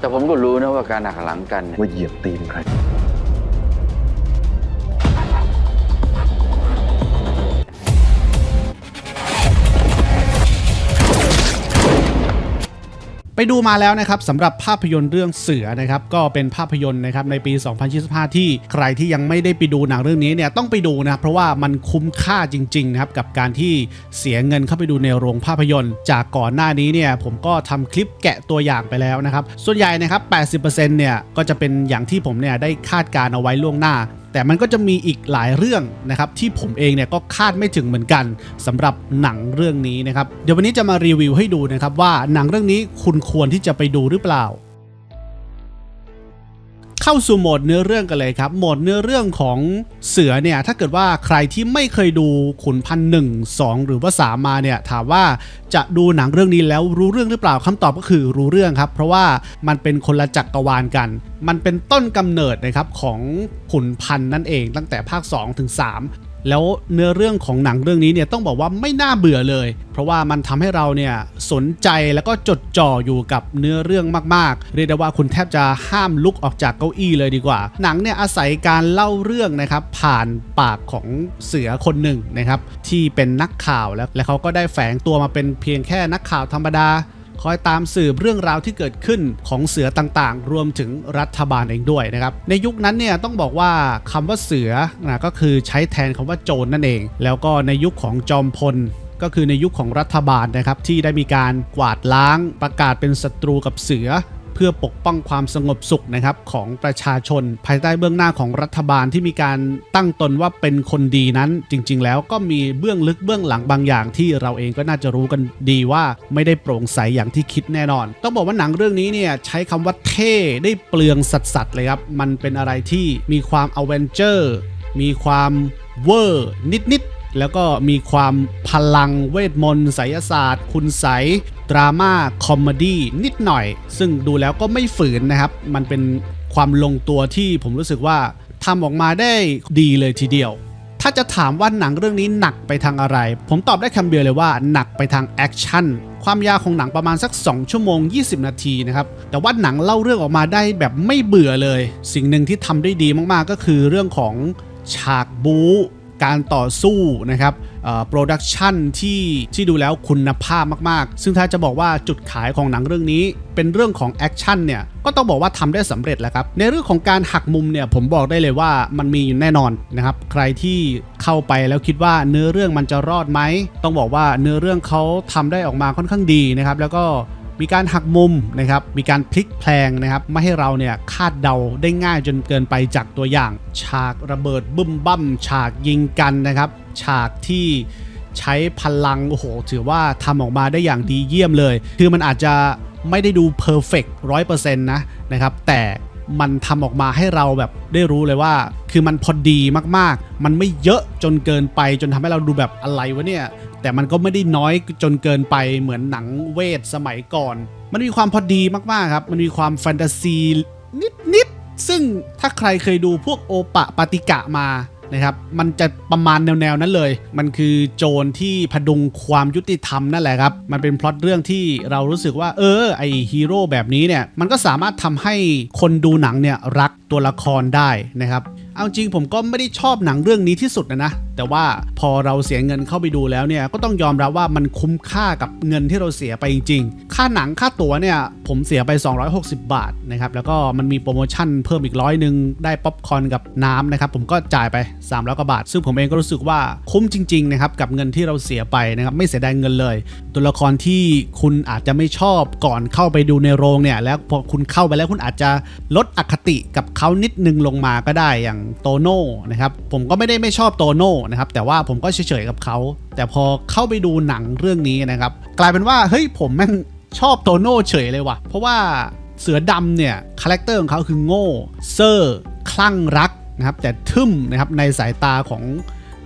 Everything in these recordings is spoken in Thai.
แต่ผมก็รู้นะว่าการหักหลังกันเนี่ยว่าเหยียบตีนใคร ไปดูมาแล้วนะครับสำหรับภาพยนตร์เรื่องเสือนะครับก็เป็นภาพยนตร์นะครับในปี 2025 ที่ใครที่ยังไม่ได้ไปดูหนังเรื่องนี้เนี่ยต้องไปดูนะเพราะว่ามันคุ้มค่าจริงๆนะครับกับการที่เสียเงินเข้าไปดูในโรงภาพยนตร์ จากก่อนหน้านี้เนี่ยผมก็ทำคลิปแกะตัวอย่างไปแล้วนะครับส่วนใหญ่นะครับ 80%เนี่ยก็จะเป็นอย่างที่ผมเนี่ยได้คาดการเอาไว้ล่วงหน้า แต่มันก็จะมีอีกหลายเรื่องนะครับที่ผมเองเนี่ยก็คาดไม่ถึงเหมือนกันสำหรับหนังเรื่องนี้นะครับเดี๋ยววันนี้จะมารีวิวให้ดูนะครับว่าหนังเรื่องนี้คุณควรที่จะไปดูหรือเปล่า เข้าสู่โหมดเนื้อเรื่องกันเลยครับ โหมดเนื้อเรื่องของเสือเนี่ย ถ้าเกิดว่าใครที่ไม่เคยดูขุนพันหนึ่งสองหรือว่าสามมาเนี่ย ถามว่าจะดูหนังเรื่องนี้แล้วรู้เรื่องหรือเปล่าคำตอบก็คือรู้เรื่องครับ เพราะว่ามันเป็นคนละจักรวาลกัน มันเป็นต้นกำเนิดนะครับของขุนพันนั่นเองตั้งแต่ภาค 2 ถึง 3 แล้วเนื้อเรื่องของหนังเรื่องนี้เนี่ยต้องบอกว่าไม่น่าเบื่อเลย เพราะว่ามันทำให้เราเนี่ยสนใจแล้วก็จดจ่ออยู่กับเนื้อเรื่องมากๆ เรียกได้ว่าคุณแทบจะห้ามลุกออกจากเก้าอี้เลยดีกว่า หนังเนี่ยอาศัยการเล่าเรื่องนะครับผ่านปากของเสือคนหนึ่งนะครับที่เป็นนักข่าวแล้วและเขาก็ได้แฝงตัวมาเป็นเพียงแค่นักข่าวธรรมดา คอยตามสืบเรื่องราวที่เกิดขึ้นของเสือต่างๆ รวมถึงรัฐบาลเองด้วยนะครับ ในยุคนั้นเนี่ยต้องบอกว่าคำว่าเสือนะก็คือใช้แทนคำว่าโจรนั่นเอง แล้วก็ในยุคของจอมพลก็คือในยุคของรัฐบาลนะครับที่ได้มีการกวาดล้างประกาศเป็นศัตรูกับเสือ เพื่อปกป้องความสงบสุขนะครับของประชาชน ภายใต้เบื้องหน้าของรัฐบาลที่มีการตั้งตนว่าเป็นคนดีนั้นจริง ๆ แล้วก็มีเบื้องลึกเบื้องหลังบางอย่าง ที่เราเองก็น่าจะรู้กันดีว่าไม่ได้โปร่งใสอย่างที่คิดแน่นอน ต้องบอกว่าหนังเรื่องนี้เนี่ยใช้คำว่าเท่ได้เปลืองสัสๆเลยครับมันเป็นอะไรที่มีความอเวนเจอร์มีความเวอร์นิดๆ แล้วก็มีความพลังเวทมนต์ไสยศาสตร์ คุณไสดราม่าคอมเมดี้นิดหน่อย ซึ่งดูแล้วก็ไม่ฝืนนะครับ มันเป็นความลงตัวที่ผมรู้สึกว่าทำออกมาได้ดีเลยทีเดียว ถ้าจะถามว่าหนังเรื่องนี้หนักไปทางอะไร ผมตอบได้คำเดียวเลยว่าหนักไปทางแอคชั่นความยาวของหนังประมาณสัก 2 ชั่วโมง 20 นาทีนะครับ แต่ว่าหนังเล่าเรื่องออกมาได้แบบไม่เบื่อเลย สิ่งหนึ่งที่ทำได้ดีมากๆ ก็คือเรื่องของฉากบู๊ การต่อสู้นะครับโปรดักชันที่ที่ดูแล้วคุณภาพมากๆ ซึ่งถ้าจะบอกว่าจุดขายของหนังเรื่องนี้ เป็นเรื่องของแอคชั่นเนี่ยก็ต้องบอกว่าทำได้สำเร็จแล้วครับ ในเรื่องของการหักมุมเนี่ยผมบอกได้เลยว่ามันมีอยู่แน่นอนนะครับ ใครที่เข้าไปแล้วคิดว่าเนื้อเรื่องมันจะรอดไหม ต้องบอกว่าเนื้อเรื่องเขาทำได้ออกมาค่อนข้างดีนะครับ แล้วก็ มีการหักมุมนะครับมีการพลิกแพลงนะครับไม่ให้เราเนี่ยคาดเดาได้ง่ายจนเกินไปจากตัวอย่าง ฉากระเบิดบึ้มบั้ม ฉากยิงกันนะครับ ฉากที่ใช้พลังโอ้โหถือว่าทำออกมาได้อย่างดีเยี่ยมเลย คือมันอาจจะไม่ได้ดูเพอร์เฟกต์ร้อยเปอร์เซ็นต์นะนะครับแต่มันทำออกมาให้เราแบบได้รู้เลยว่า คือมันพอดีมากๆ มันไม่เยอะจนเกินไปจนทำให้เราดูแบบอะไรวะเนี่ย แต่มันก็ไม่ได้น้อยจนเกินไปเหมือนหนังเวทสมัยก่อน มันมีความพอดีมากๆครับ มันมีความแฟนตาซีนิดๆ ซึ่งถ้าใครเคยดูพวกโอปะปาติกะมานะครับ มันจะประมาณแนวๆนั้นเลย มันคือโจรที่พดุงความยุติธรรมนั่นแหละครับ มันเป็นพล็อตเรื่องที่เรารู้สึกว่า เออ ไอฮีโร่แบบนี้เนี่ย มันก็สามารถทำให้คนดูหนังเนี่ยรักตัวละครได้นะครับ เอาจริงผมก็ไม่ได้ชอบหนังเรื่องนี้ที่สุดนะนะ แต่ว่าพอเราเสียเงินเข้าไปดูแล้วเนี่ยก็ต้องยอมรับว่ามันคุ้มค่ากับเงินที่เราเสียไปจริง ๆ ค่าหนังค่าตั๋วเนี่ยผมเสียไป 260 บาทนะครับแล้วก็มันมีโปรโมชั่นเพิ่มอีกร้อยหนึ่งได้ป๊อปคอร์นกับน้ำนะครับผมก็จ่ายไป300กว่าบาท ซึ่งผมเองก็รู้สึกว่าคุ้มจริงๆนะครับกับเงินที่เราเสียไปนะครับไม่เสียดายเงินเลย ตัวละครที่คุณอาจจะไม่ชอบก่อนเข้าไปดูในโรงเนี่ยแล้วพอคุณเข้าไปแล้วคุณอาจจะลดอคติกับเขานิดนึงลงมาก็ได้อย่างโตโน่นะครับผมก็ไม่ได้ไม่ชอบโตโน่นะครับแต่ว่าผมก็เฉยๆกับเขา แต่พอเข้าไปดูหนังเรื่องนี้นะครับกลายเป็นว่าเฮ้ยผมแม่งชอบโตโน่เฉยเลยว่ะเพราะว่าเสือดำเนี่ยคาแรคเตอร์ของเขาคือโง่เซอร์คลั่งรักนะครับแต่ทึ่มนะครับในสายตาของ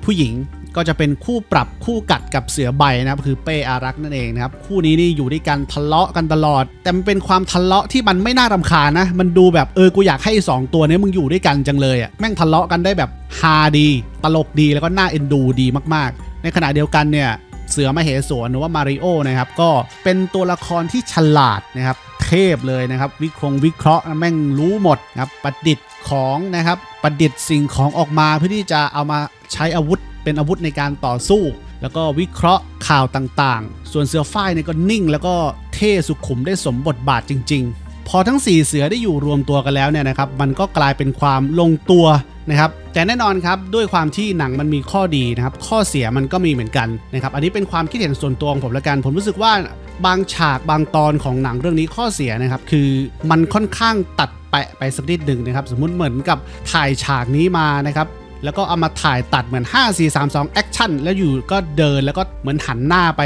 ผู้หญิง ก็จะเป็นคู่ปรับคู่กัดกับเสือใบนะครับคือเป้อารักษ์นั่นเองนะครับคู่นี้นี่อยู่ด้วยกันทะเลาะกันตลอด แต่มันเป็นความทะเลาะที่มันไม่น่ารำคาญนะ มันดูแบบเออกูอยากให้สองตัวนี้มึงอยู่ด้วยกันจังเลยอะ่ะแม่งทะเลาะกันได้แบบฮาดี ตลกดีแล้วก็น่าเอ็นดูดีมากๆ ในขณะเดียวกันเนี่ยเสือมาเหสวนหรือว่ามาริโอนะครับก็เป็นตัวละครที่ฉลาดนะครับเทพเลยนะครับ วิเคราะห์วิเคราะห์แม่งรู้หมดนะครับประดิษฐ์ของนะครับประดิษฐ์สิ่งของออกมาเพื่อที่จะเอามาใช้อาวุธ เป็นอาวุธในการต่อสู้ แล้วก็วิเคราะห์ข่าวต่างๆ ส่วนเสือฝ้ายเนี่ยก็นิ่ง แล้วก็เท่สุขุมได้สมบทบาทจริง ๆ พอทั้ง 4 เสือได้อยู่รวมตัวกันแล้วเนี่ยนะครับ มันก็กลายเป็นความลงตัวนะครับแต่แน่นอนครับด้วยความที่หนังมันมีข้อดีนะครับข้อเสียมันก็มีเหมือนกันนะครับอันนี้เป็นความคิดเห็นส่วนตัวของผมละกันผมรู้สึกว่าบางฉากบางตอนของหนังเรื่องนี้ข้อเสียนะครับคือมันค่อนข้างตัดแปะไปสักนิดหนึ่งนะครับสมมุติเหมือนกับถ่ายฉากนี้มานะครับ แล้วก็เอามาถ่ายตัดเหมือน 5 4 3 2แอคชั่นแล้วอยู่ก็เดินแล้วก็เหมือนหันหน้าไป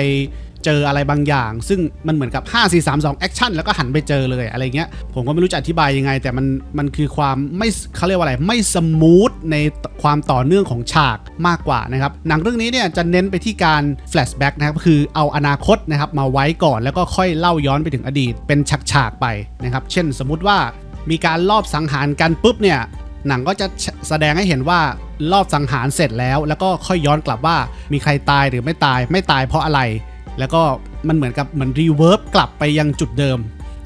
เจออะไรบางอย่าง ซึ่งมันเหมือนกับ 5 4 3 2แอคชั่นแล้วก็หันไปเจอเลยอะไรเงี้ยผมก็ไม่รู้จะอธิบายยังไง แต่มันมันคือความไม่เขาเรียกว่าอะไรไม่สมูทในความต่อเนื่องของฉากมากกว่านะครับหนังเรื่องนี้เนี่ยจะเน้นไปที่การแฟลชแบ็กนะครับคือเอาอนาคตนะครับมาไว้ก่อนแล้วก็ค่อยเล่าย้อนไปถึงอดีต เป็นฉากๆไปนะครับเช่นสมมุติว่ามีการลอบสังหารกันปุ๊บเนี่ยหนังก็จะแสดงให้เห็นว่า รอบสังหารเสร็จแล้ว แล้วก็ค่อยย้อนกลับว่ามีใครตายหรือไม่ตายไม่ตายเพราะอะไร แล้วก็มันเหมือนกับเหมือนรีเวิร์บกลับไปยังจุดเดิม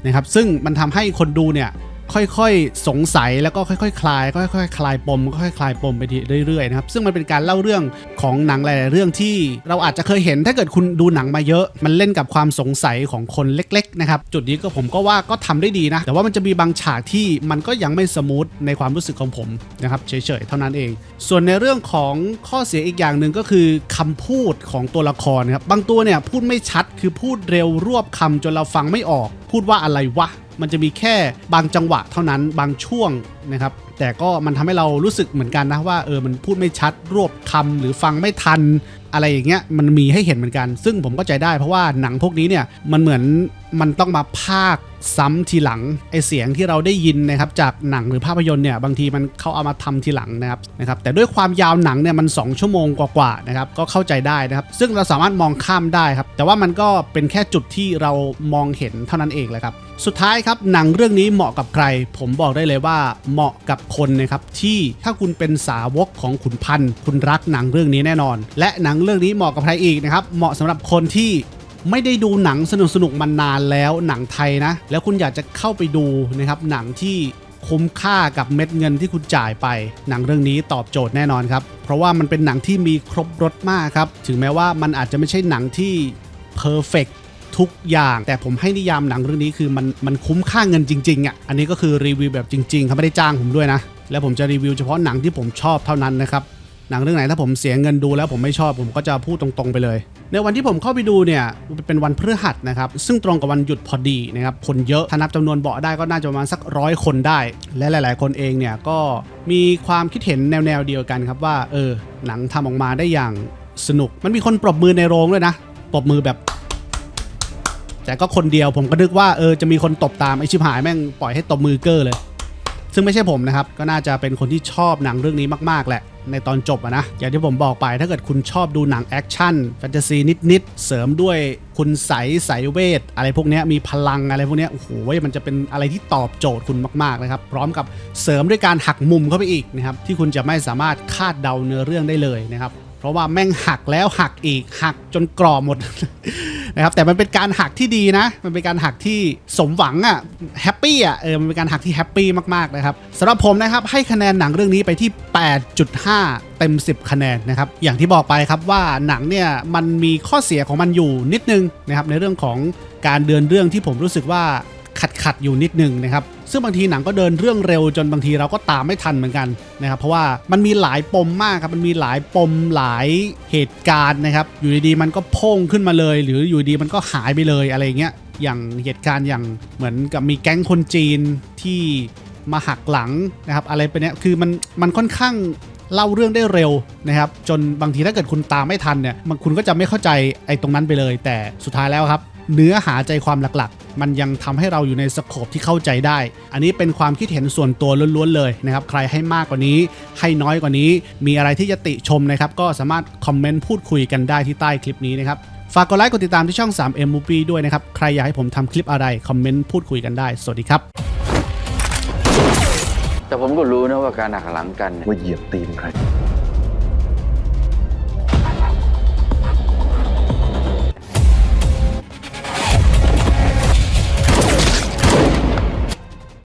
นะครับซึ่งมันทำให้คนดูเนี่ย ค่อยๆ สงสัยแล้วก็ค่อยๆคลายค่อยๆคลายปมค่อยๆคลายปมไปเรื่อยๆนะครับซึ่งมันเป็นการเล่าเรื่องของหนังหลายๆเรื่องที่เราอาจจะเคยเห็นถ้าเกิดคุณดูหนังมาเยอะ มันเล่นกับความสงสัยของคนเล็กๆนะครับจุดนี้ก็ผมก็ว่าก็ทำได้ดีนะ แต่ว่ามันจะมีบางฉากที่มันก็ยังไม่สมูทในความรู้สึกของผมนะครับเฉยๆเท่านั้นเอง ส่วนในเรื่องของข้อเสียอีกอย่างหนึ่งก็คือคำพูดของตัวละครนะครับบางตัวเนี่ยพูดไม่ชัดคือพูดเร็วรวบคำจนเราฟังไม่ออก พูดว่าอะไรวะ มันจะมีแค่บางจังหวะเท่านั้นบางช่วง นะครับ แต่ก็มันทำให้เรารู้สึกเหมือนกันนะว่าเออมันพูดไม่ชัดรวบคำหรือฟังไม่ทันอะไรอย่างเงี้ยมันมีให้เห็นเหมือนกัน ซึ่งผมก็ใจได้เพราะว่าหนังพวกนี้เนี่ยมันเหมือนมันต้องมาพากย์ซ้ำทีหลังไอเสียงที่เราได้ยินนะครับจากหนังหรือภาพยนตร์เนี่ยบางทีมันเขาเอามาทำทีหลังนะครับนะครับแต่ด้วยความยาวหนังเนี่ยมัน 2 ชั่วโมงกว่าๆนะครับก็เข้าใจได้นะครับ ซึ่งเราสามารถมองข้ามได้ครับ แต่ว่ามันก็เป็นแค่จุดที่เรามองเห็นเท่านั้นเองแหละครับ สุดท้ายครับหนังเรื่องนี้เหมาะกับใคร ผมบอกได้เลยว่าเหมาะกับคนนะครับที่ถ้าคุณเป็นสาวกของขุนพันธ์คุณรักหนังเรื่องนี้แน่นอน และหนังเรื่องนี้เหมาะกับใครอีกนะครับเหมาะสำหรับคนที่ไม่ได้ดูหนังสนุกสนุกๆมานานแล้วหนังไทยนะ แล้วคุณอยากจะเข้าไปดูนะครับหนังที่คุ้มค่ากับเม็ดเงินที่คุณจ่ายไป หนังเรื่องนี้ตอบโจทย์แน่นอนครับ เพราะว่ามันเป็นหนังที่มีครบรถมากครับ ถึงแม้ว่ามันอาจจะไม่ใช่หนังที่เพอร์เฟก ทุกอย่าง แต่ผมให้นิยามหนังเรื่องนี้คือมันมันคุ้มค่าเงินจริงๆอะอันนี้ก็คือรีวิวแบบจริงๆเขาไม่ได้จ้างผมด้วยนะ แล้วผมจะรีวิวเฉพาะหนังที่ผมชอบเท่านั้นนะครับหนังเรื่องไหนถ้าผมเสียเงินดูแล้วผมไม่ชอบผมก็จะพูดตรงๆไปเลย ในวันที่ผมเข้าไปดูเนี่ยเป็นวันพฤหัสนะครับซึ่งตรงกับวันหยุดพอดีนะครับคนเยอะถ้านับจำนวนเบาะได้ก็น่าจะประมาณสักร้อยคนได้ และหลาย ๆ คนเองเนี่ยก็มีความคิดเห็นแนวๆเดียวกันครับว่าเออหนังทำออกมาได้อย่างสนุก มันมีคนปรบมือในโรงด้วยนะปรบมือแบบ แต่ก็คนเดียวผมก็นึกว่าเออจะมีคนตบตามไอชิบหายแม่งปล่อยให้ตบมือเกอร์เลย ซึ่งไม่ใช่ผมนะครับ ก็น่าจะเป็นคนที่ชอบหนังเรื่องนี้มากๆแหละ ในตอนจบอะนะอย่างที่ผมบอกไปถ้าเกิดคุณชอบดูหนังแอคชั่นแฟนตาซีนิดๆ เสริมด้วยคุณใสสายเวท อะไรพวกนี้มีพลังอะไรพวกนี้โอ้โหมันจะเป็นอะไรที่ตอบโจทย์คุณมากๆนะครับพร้อมกับเสริมด้วยการหักมุมเข้าไปอีกนะครับที่คุณจะไม่สามารถคาดเดาเนื้อเรื่องได้เลยนะครับ เพราะว่าแม่งหักแล้วหักอีกหักจนกรอบหมดนะครับแต่มันเป็นการหักที่ดีนะ มันเป็นการหักที่สมหวังอะ่ะแฮปปี้อะเออมันเป็นการหักที่แฮปปี้มากๆนะครับสำหรับผมนะครับให้คะแนนหนังเรื่องนี้ไปที่ 8.5 เต็ม 10 คะแนนนะครับอย่างที่บอกไปครับว่าหนังเนี่ยมันมีข้อเสียของมันอยู่นิดนึงนะครับในเรื่องของการเดินเรื่องที่ผมรู้สึกว่าขัดขัดอยู่นิดนึงนะครับ ซึ่งบางทีหนังก็เดินเรื่องเร็วจนบางทีเราก็ตามไม่ทันเหมือนกันนะครับเพราะว่ามันมีหลายปมมากครับมันมีหลายปมหลายเหตุการณ์นะครับ อยู่ดีๆมันก็โพ่งขึ้นมาเลย หรืออยู่ดีมันก็หายไปเลยอะไรเงี้ยอย่างเหตุการณ์อย่างเหมือนกับมีแก๊งคนจีนที่มาหักหลังนะครับ อะไรไปเนี้ยคือมันมันค่อนข้างเล่าเรื่องได้เร็วนะครับ จนบางทีถ้าเกิดคุณตามไม่ทันเนี่ยมันคุณก็จะไม่เข้าใจไอ้ตรงนั้นไปเลย แต่สุดท้ายแล้วครับ เนื้อหาใจความหลักๆ มันยังทำให้เราอยู่ในสโคปที่เข้าใจได้ อันนี้เป็นความคิดเห็นส่วนตัวล้วนๆเลยนะครับ ใครให้มากกว่านี้ ให้น้อยกว่านี้ มีอะไรที่จะติชมนะครับ ก็สามารถคอมเมนต์พูดคุยกันได้ที่ใต้คลิปนี้นะครับ ฝากกดไลค์กดติดตามที่ช่อง 3M Movie ด้วยนะครับ ใครอยากให้ผมทำคลิปอะไร คอมเมนต์พูดคุยกันได้ สวัสดีครับ แต่ผมก็รู้นะว่าการหักหลังกันเนี่ยว่าเหยียบตีนใคร